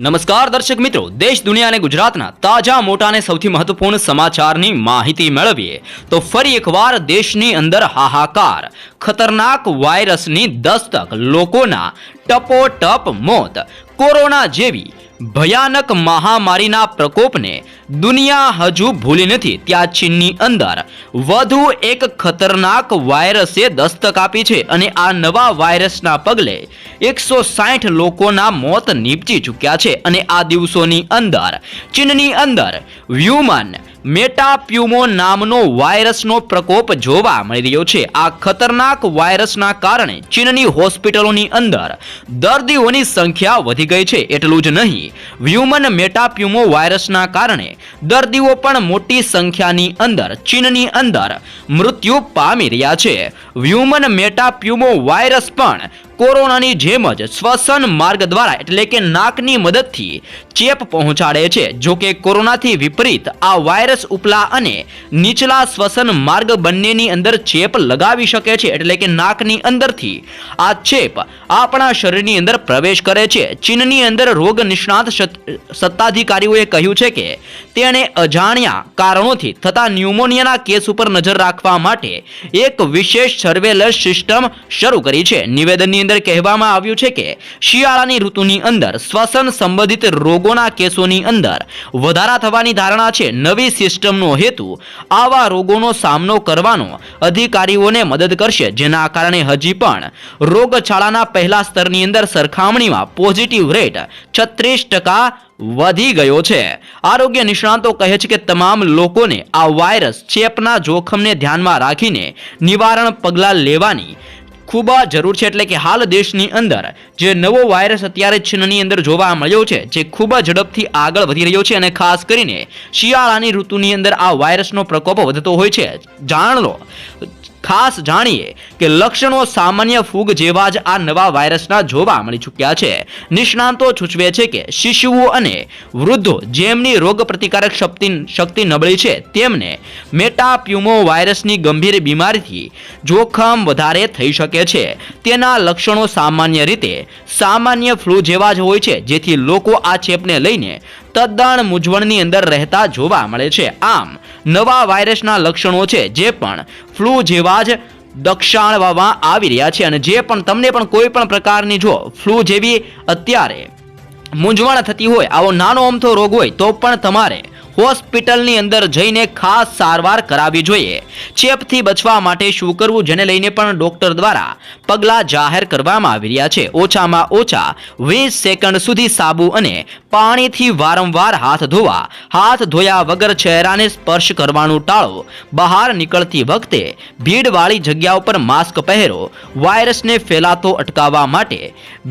નમસ્કાર દર્શક મિત્રો, દેશ દુનિયા અને ગુજરાતના તાજા મોટા અને સૌથી મહત્વપૂર્ણ સમાચારની માહિતી મેળવીએ તો ફરી એકવાર દેશની અંદર હાહાકાર, ખતરનાક વાયરસની દસ્તક, લોકોના ટપોટપ મોત કોરોના જેવી ભયાનક મહામારીના પ્રકોપને દુનિયા હજુ ભૂલી નથી. ત્યાં ચીનની અંદર વધુ એક ખતરનાક વાયરસે દસ્તક આપી છે અને આ નવા વાયરસના પગલે એકસો સાઠ લોકોના મોત નીપજી ચૂક્યા છે. અને આ દિવસોની અંદર ચીનની અંદર વ્યુમન મેટાપ્યુમો નામનો વાયરસનો પ્રકોપ જોવા મળી રહ્યો છે. આ ખતરનાક વાયરસના કારણે ચીનની હોસ્પિટલોની અંદર દર્દીઓની સંખ્યા વધી ગઈ છે. એટલું જ નહીં વ્યુમન મેટાપ્યુમો વાયરસના કારણે દર્દીઓ પણ મોટી સંખ્યાની અંદર, ચીનની અંદર મૃત્યુ પામી રહ્યા છે. વ્યુમન મેટાપ્યુમો વાયરસ પણ કોરોનાની જેમ જ શ્વસન માર્ગ દ્વારા એટલે કે નાકની મદદથી ચેપ પહોંચાડે છે. જો કે કોરોનાથી વિપરીત આ વાયરસ ઉપલા અને નીચલા શ્વસન માર્ગ બંનેની અંદર ચેપ લગાવી શકે છે. એટલે કે નાકની અંદરથી આ ચેપ આપણા શરીરની અંદર પ્રવેશ કરે છે. ચીનની અંદર રોગ નિષ્ણાત સત્ત- સત્તાધિકારીઓએ કહ્યું છે કે તેણે અજાણ્યા કારણોથી થતા ન્યુમોનિયાના કેસ ઉપર નજર રાખવા માટે એક વિશેષ સર્વેલન્સ સિસ્ટમ શરૂ કરી છે. નિવેદનની અંદર કહેવામાં આવ્યું છે કે શિયાળાની ઋતુની અંદર શ્વસન સંબંધિત રોગોના કેસોની અંદર વધારા થવાની ધારણા છે. નવી સિસ્ટમનો હેતુ આવા રોગોનો સામનો કરવાનો અધિકારીઓને મદદ કરશે. જેના કારણે હજી પણ રોગચાળાના પહેલા સ્તરની અંદર સરખામણીમાં પોઝિટિવ રેટ છત્રીસ ટકા વધી ગયો છે. આરોગ્ય નિષ્ણાતો કહે છે કે તમામ લોકોને આ વાયરસ ચેપના જોખમને ધ્યાનમાં રાખીને નિવારણ પગલાં લેવાની ખૂબ જરૂર છે એટલે કે હાલ દેશની અંદર જે નવો વાયરસ અત્યારે ચીનની અંદર જોવા મળ્યો છે, જે ખૂબ ઝડપથી આગળ વધી રહ્યો છે અને ખાસ કરીને શિયાળાની ઋતુની અંદર આ વાયરસનો પ્રકોપ વધતો હોય છે. જાણ લો ખાસ જાણીએ કે લક્ષણો સામાન્ય ફૂગ જેવા જ આ નવા વાયરસના જોવા મળી ચૂક્યા છે. નિષ્ણાંતો સૂચવે છે કે શિશુઓ અને વૃદ્ધો જેમની રોગ પ્રતિકારક શક્તિ શક્તિ નબળી છે, તેમને મેટાપ્યુમો વાયરસની ગંભીર બીમારીથી જોખમ વધારે થઈ શકે છે. તેના લક્ષણો સામાન્ય રીતે સામાન્ય ફ્લૂ જેવા જ હોય છે, જેથી લોકો આ ચેપને લઈને તદ્દન મૂંઝવણની અંદર રહેતા જોવા મળે છે. આમ, નવા વાયરસના લક્ષણો છે જે પણ ફ્લૂ જેવા જ દક્ષાણવામાં આવી રહ્યા છે અને જે પણ તમને પણ કોઈ પણ પ્રકારની જો ફ્લૂ જેવી અત્યારે મૂંઝવણ થતી હોય, આવો નાનો અમથો રોગ હોય તો પણ તમારે હોસ્પિટલની અંદર જઈને ખાસ સારવાર કરાવવી જોઈએ. ચેપથી બચવા માટે શું કરવું જેને લઈને પણ ડોક્ટર દ્વારા પગલાં જાહેર કરવામાં આવી રહ્યા છે. ઓછામાં ઓછા વીસ સેકન્ડ સુધી સાબુ અને પાણીથી વારંવાર હાથ ધોવા, હાથ ધોયા વગર ચહેરાને સ્પર્શ કરવાનું ટાળો. બહાર નીકળતી વખતે ભીડવાળી જગ્યા ઉપર માસ્ક પહેરો. વાયરસને ફેલાતો અટકાવવા માટે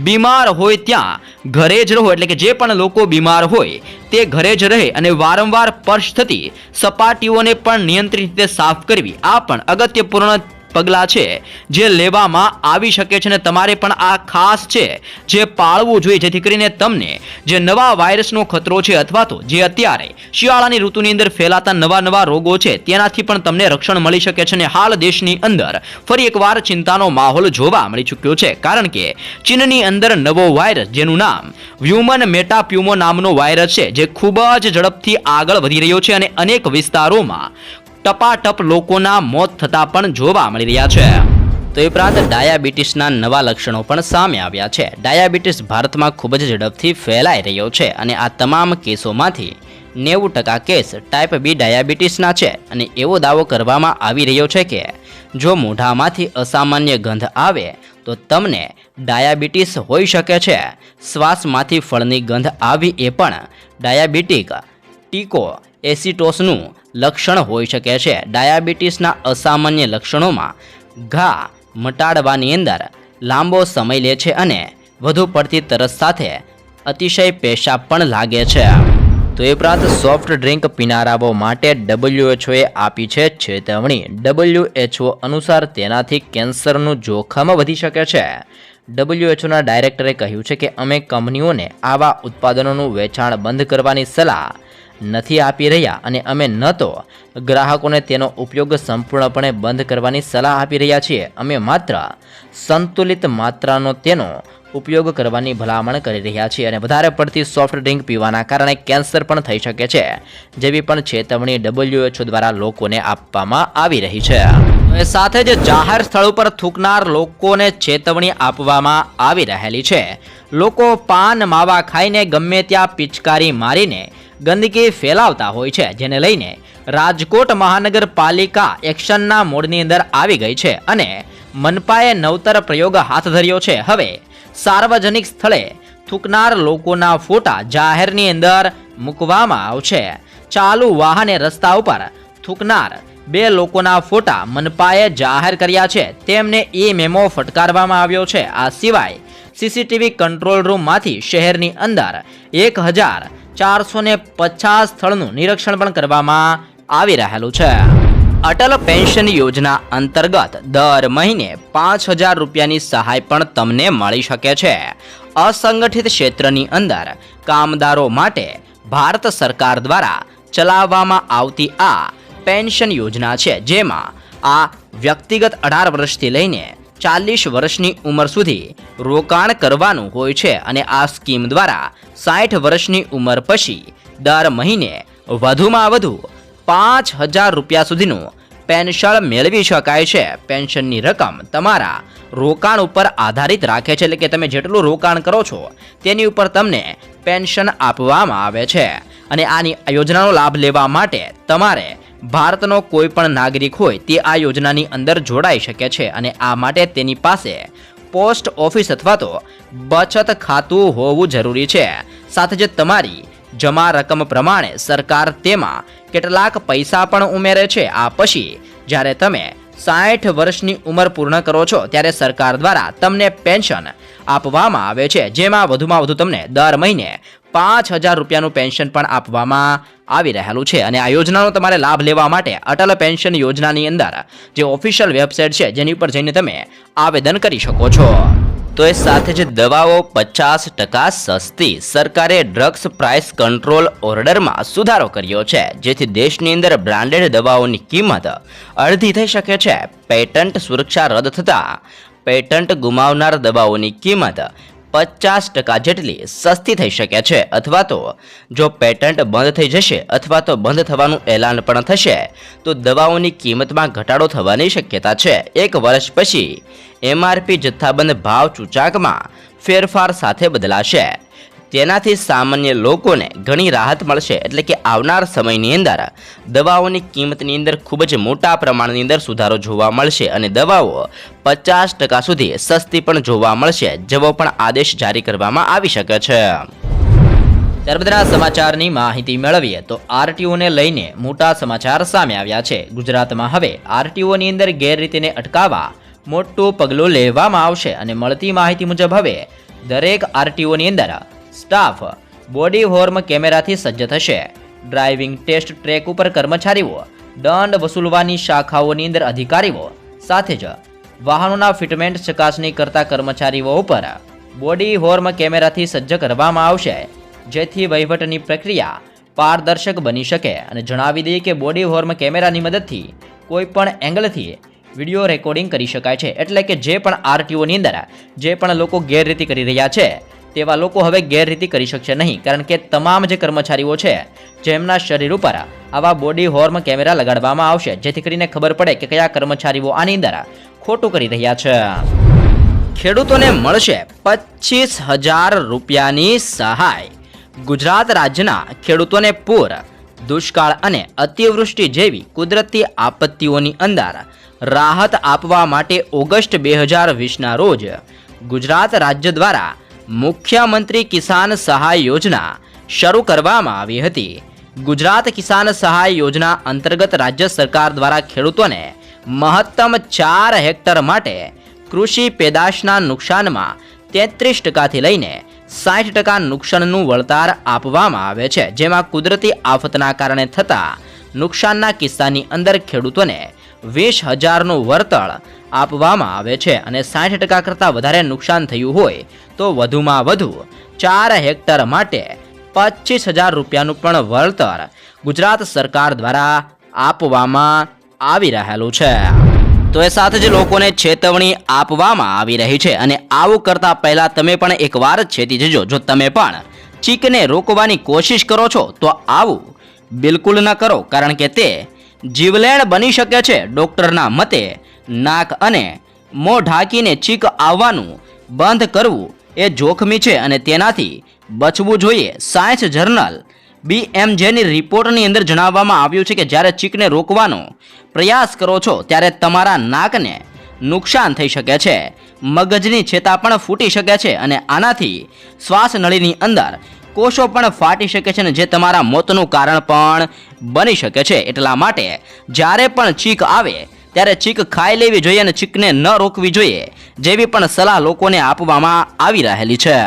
બીમાર હોય ત્યાં ઘરે જ રહો. એટલે કે જે પણ લોકો બીમાર હોય તે ઘરે જ રહે અને વારંવાર સ્પર્શ થતી સપાટીઓને પણ નિયંત્રિત રીતે સાફ કરવી આ પણ અગત્યપૂર્ણ પગલાં છે, જે લેવામાં આવી શકે છે અને તમારે પણ આ ખાસ છે, જે પાળવું જોઈએ, જેથી કરીને તમને જે નવા વાયરસનો ખતરો છે અથવા તો જે અત્યારે શિયાળાની ઋતુની અંદર ફેલાતા નવા નવા રોગો છે, તેનાથી પણ તમને રક્ષણ મળી શકે છે અને હાલ દેશની અંદર ફરી એકવાર ચિંતાનો માહોલ જોવા મળી ચૂક્યો છે. કારણ કે ચીનની અંદર નવો વાયરસ, જેનું નામ વ્યુમન મેટાપ્યુમો નામનો વાયરસ છે, જે ખૂબ જ ઝડપથી આગળ વધી રહ્યો છે અને અનેક વિસ્તારોમાં ટપાટપ લોકોના મોત થતા પણ જોવા મળી રહ્યા છે. તો એ ઉપરાંત ડાયાબિટીસના નવા લક્ષણો પણ સામે આવ્યા છે. ડાયાબિટીસ ભારતમાં ખૂબ જ ઝડપથી ફેલાઈ રહ્યો છે અને આ તમામ કેસોમાંથી નેવું ટકા કેસ ટાઈપ બી ડાયાબિટીસના છે અને એવો દાવો કરવામાં આવી રહ્યો છે કે જો મોઢામાંથી અસામાન્ય ગંધ આવે તો તમને ડાયાબિટીસ હોઈ શકે છે. શ્વાસમાંથી ફળની ગંધ આવી એ પણ ડાયાબિટીક ટીકો એસિટોસનું લક્ષણ હોઈ શકે છે. ડાયાબિટીસના અસામાન્ય લક્ષણોમાં ઘા મટાડવાની અંદર લાંબો સમય લે છે અને વધુ પડતી તરસ સાથે અતિશય પેશાબ પણ લાગે છે. તો એ ઉપરાંત સોફ્ટ ડ્રિંક પીનારાઓ માટે ડબલ્યુએચઓએ આપી છે ચેતવણી. ડબલ્યુએચઓ અનુસાર તેનાથી કેન્સરનું જોખમ વધી શકે છે. ડબલ્યુએચઓના ડાયરેક્ટરે કહ્યું છે કે અમે કંપનીઓને આવા ઉત્પાદનોનું વેચાણ બંધ કરવાની સલાહ નથી આપી રહ્યા અને અમે ન તો ગ્રાહકોને તેનો ઉપયોગ સંપૂર્ણપણે બંધ કરવાની સલાહ આપી રહ્યા છીએ. અમે માત્ર સંતુલિત માત્રાનો તેનો ઉપયોગ કરવાની ભલામણ કરી રહ્યા છીએ અને વધારે પડતી સોફ્ટ ડ્રિંક પીવાના કારણે કેન્સર પણ થઈ શકે છે, જેવી પણ ચેતવણી ડબલ્યુએચઓ દ્વારા લોકોને આપવામાં આવી રહી છે. એ સાથે જ જાહેર સ્થળ ઉપર થૂકનાર લોકોને ચેતવણી આપવામાં આવી રહેલી છે. લોકો પાન, માવા ખાઈને ગમે ત્યાં પિચકારી મારીને ગંદકી ફેલાવતા હોય છે, જેને લઈને રાજકોટ મહાનગરપાલિકા એક્શનના મોડની અંદર આવી ગઈ છે અને મનપાએ નવતર પ્રયોગ હાથ ધર્યો છે. હવે સાર્વજનિક સ્થળે થૂકનાર લોકોના ફોટા જાહેરની અંદર મૂકવામાં આવશે. ચાલુ વાહને રસ્તા ઉપર થૂકનાર બે લોકોના ફોટા મનપાએ જાહેર કર્યા છે. તેમને ઈ મેમો ફટકારવામાં આવ્યો છે. આ સિવાય સીસીટીવી કંટ્રોલ રૂમમાંથી શહેરની અંદર એક હજાર ચારસો ને પચાસ સ્થળનું નિરીક્ષણ પણ કરવામાં આવી રહેલું છે. અટલ પેન્શન યોજના અંતર્ગત દર મહિને પાંચ હજાર રૂપિયાની સહાય પણ તમને મળી શકે છે. અસંગઠિત ક્ષેત્રની અંદર કામદારો માટે ભારત સરકાર દ્વારા ચલાવવામાં આવતી આ પેન્શન યોજના છે, જેમાં આ વ્યક્તિગત અઢાર વર્ષથી લઈને ચાલીસ વર્ષની ઉંમર સુધી રોકાણ કરવાનું હોય છે અને આ સ્કીમ દ્વારા સાઠ વર્ષની ઉંમર પછી દર મહિને વધુમાં વધુ પાંચ હજાર રૂપિયા સુધીનું પેન્શન મેળવી શકાય છે. પેન્શનની રકમ તમારા રોકાણ ઉપર આધારિત રાખે છે. એટલે કે તમે જેટલું રોકાણ કરો છો તેની ઉપર તમને પેન્શન આપવામાં આવે છે. અને આની યોજનાનો લાભ લેવા માટે તમારે ભારતનો કોઈ પણ નાગરિક હોય તે આ યોજનાની અંદર જોડાઈ શકે છે અને આ માટે તેની પાસે પોસ્ટ ઓફિસ અથવા તો બચત ખાતું હોવું જરૂરી છે. સાથે જ તમારી જમા રકમ પ્રમાણે સરકાર તેમાં કેટલાક પૈસા પણ ઉમેરે છે. આ પછી જ્યારે તમે સાઠ વર્ષની ઉંમર પૂર્ણ કરો છો, ત્યારે સરકાર દ્વારા તમને પેન્શન આપવામાં આવે છે, જેમાં વધુમાં વધુ તમને દર મહિને પાંચ હજાર રૂપિયાનું પેન્શન પણ આપવામાં આવી રહેલું છે. અને આ યોજનાનો તમારે લાભ લેવા માટે અટલ પેન્શન યોજનાની અંદર જે ઓફિશિયલ વેબસાઇટ છે, જેની ઉપર જઈને તમે આવેદન કરી શકો છો. તો એ સાથે જ દવાઓ પચાસ ટકા સસ્તી સરકારે ડ્રગ્સ પ્રાઇસ કંટ્રોલ ઓર્ડરમાં સુધારો કર્યો છે, જેથી દેશની અંદર બ્રાન્ડેડ દવાઓની કિંમત અડધી થઈ શકે છે. પેટન્ટ સુરક્ષા રદ થતાં પેટન્ટ ગુમાવનાર દવાઓની કિંમત પચાસ ટકા જેટલી સસ્તી થઈ શકે છે. અથવા તો જો પેટન્ટ બંધ થઈ જશે અથવા તો બંધ થવાનું એલાન પણ થશે, તો દવાઓની કિંમતમાં ઘટાડો થવાની શક્યતા છે. એક વર્ષ પછી એમઆરપી જથ્થાબંધ ભાવ સૂચાંકમાં ફેરફાર સાથે બદલાશે. તેનાથી સામાન્ય લોકોને ઘણી રાહત મળશે એટલે કે આવનાર સમયની અંદર દવાઓની કિંમતની અંદર ખૂબ જ મોટા પ્રમાણની અંદર સુધારો જોવા મળશે અને દવાઓ પચાસ ટકા સુધી સસ્તી પણ જોવા મળશે, જેવો પણ આદેશ જારી કરવામાં આવી શકે છે. ત્યારબાદના સમાચારની માહિતી મેળવીએ તો આરટીઓને લઈને મોટા સમાચાર સામે આવ્યા છે. ગુજરાતમાં હવે આરટીઓની અંદર ગેરરીતિને અટકાવવા મોટું પગલું લેવામાં આવશે અને મળતી માહિતી મુજબ હવે દરેક આરટીઓની અંદર સ્ટાફ બોડી હોર્મ કેમેરાથી સજ્જ થશે. ડ્રાઇવિંગ ટેસ્ટ ટ્રેક ઉપર કર્મચારીઓ, દંડ વસૂલવાની શાખાઓની અંદર અધિકારીઓ સાથે જ વાહનોના ફિટમેન્ટ ચકાસણી કરતા કર્મચારીઓ ઉપર બોડી હોર્મ કેમેરાથી સજ્જ કરવામાં આવશે. જેથી વહીવટની પ્રક્રિયા પારદર્શક બની શકે અને જણાવી દઈએ કે બોડી હોર્મ કેમેરાની મદદથી કોઈ પણ એંગલથી વીડિયો રેકોર્ડિંગ કરી શકાય છે. એટલે કે જે પણ આરટીઓની અંદર, જે પણ લોકો ગેરરીતિ કરી રહ્યા છે તેવા લોકો હવે ગેરરીતિ કરી શકશે નહીં, કારણ કે તમામ જે કર્મચારીઓ છે, જેમના શરીર ઉપર આવા બોડી હોર્મ કેમેરા લગાડવામાં આવશે, જેથી કરીને ખબર પડે કે કયા કર્મચારીઓ આની અંદર ખોટું કરી રહ્યા છે. ખેડૂતોને મળશે પચીસ હજાર રૂપિયાની સહાય. ગુજરાત રાજ્યના ખેડૂતોને પૂર, દુષ્કાળ અને અતિવૃષ્ટિ જેવી કુદરતી આપત્તિઓની અંદર રાહત આપવા માટે ઓગસ્ટ બે હજાર વીસના રોજ ગુજરાત રાજ્ય દ્વારા મુખ્યમંત્રી કિસાન સહાય યોજના શરૂ કરવામાં આવી હતી. ગુજરાત કિસાન સહાય યોજના અંતર્ગત રાજ્ય સરકાર દ્વારા ખેડૂતોને મહત્તમ ચાર હેક્ટર માટે કૃષિ પેદાશના નુકસાનમાં તેત્રીસ ટકાથી લઈને સાઠ ટકા નુકસાનનું વળતર આપવામાં આવે છે. જેમાં કુદરતી આફતના કારણે થતા નુકસાનના કિસ્સાની અંદર ખેડૂતોને વીસ હજારનું વળતર આપવામાં આવે છે અને સાઠ ટકા કરતાં વધારે નુકસાન થયું હોય તો વધુમાં વધુ ચાર હેક્ટર માટે પચીસ હજાર રૂપિયાનું પણ વળતર ગુજરાત સરકાર દ્વારા આપવામાં આવી રહેલું છે. તો એ સાથે જ લોકોને ચેતવણી આપવામાં આવી રહી છે અને આવું કરતા પહેલા તમે પણ એકવાર ચેતી જજો. જો તમે પણ ચીકને રોકવાની કોશિશ કરો છો, તો આવું બિલકુલ ન કરો, કારણ કે તે જીવલેણ બની શકે છે. ડૉક્ટરના મતે નાક અને મોં ઢાંકીને ચીક આવવાનું બંધ કરવું એ જોખમી છે અને તેનાથી બચવું જોઈએ. સાયન્સ જર્નલ બીએમજેની રિપોર્ટની અંદર જણાવવામાં આવ્યું છે કે જ્યારે ચીકને રોકવાનો પ્રયાસ કરો છો, ત્યારે તમારા નાકને નુકસાન થઈ શકે છે. મગજની છેતા પણ ફૂટી શકે છે અને આનાથી શ્વાસ નળીની અંદર કોષો પણ ફાટી શકે છે અને જે તમારા મોતનું કારણ પણ બની શકે છે. એટલા માટે જ્યારે પણ ચીક આવે ત્યારે ચીક ખાઈ લેવી જોઈએ અને ચીકને ન રોકવી જોઈએ, જેવી પણ સલાહ લોકોને આપવામાં આવી રહેલી છે.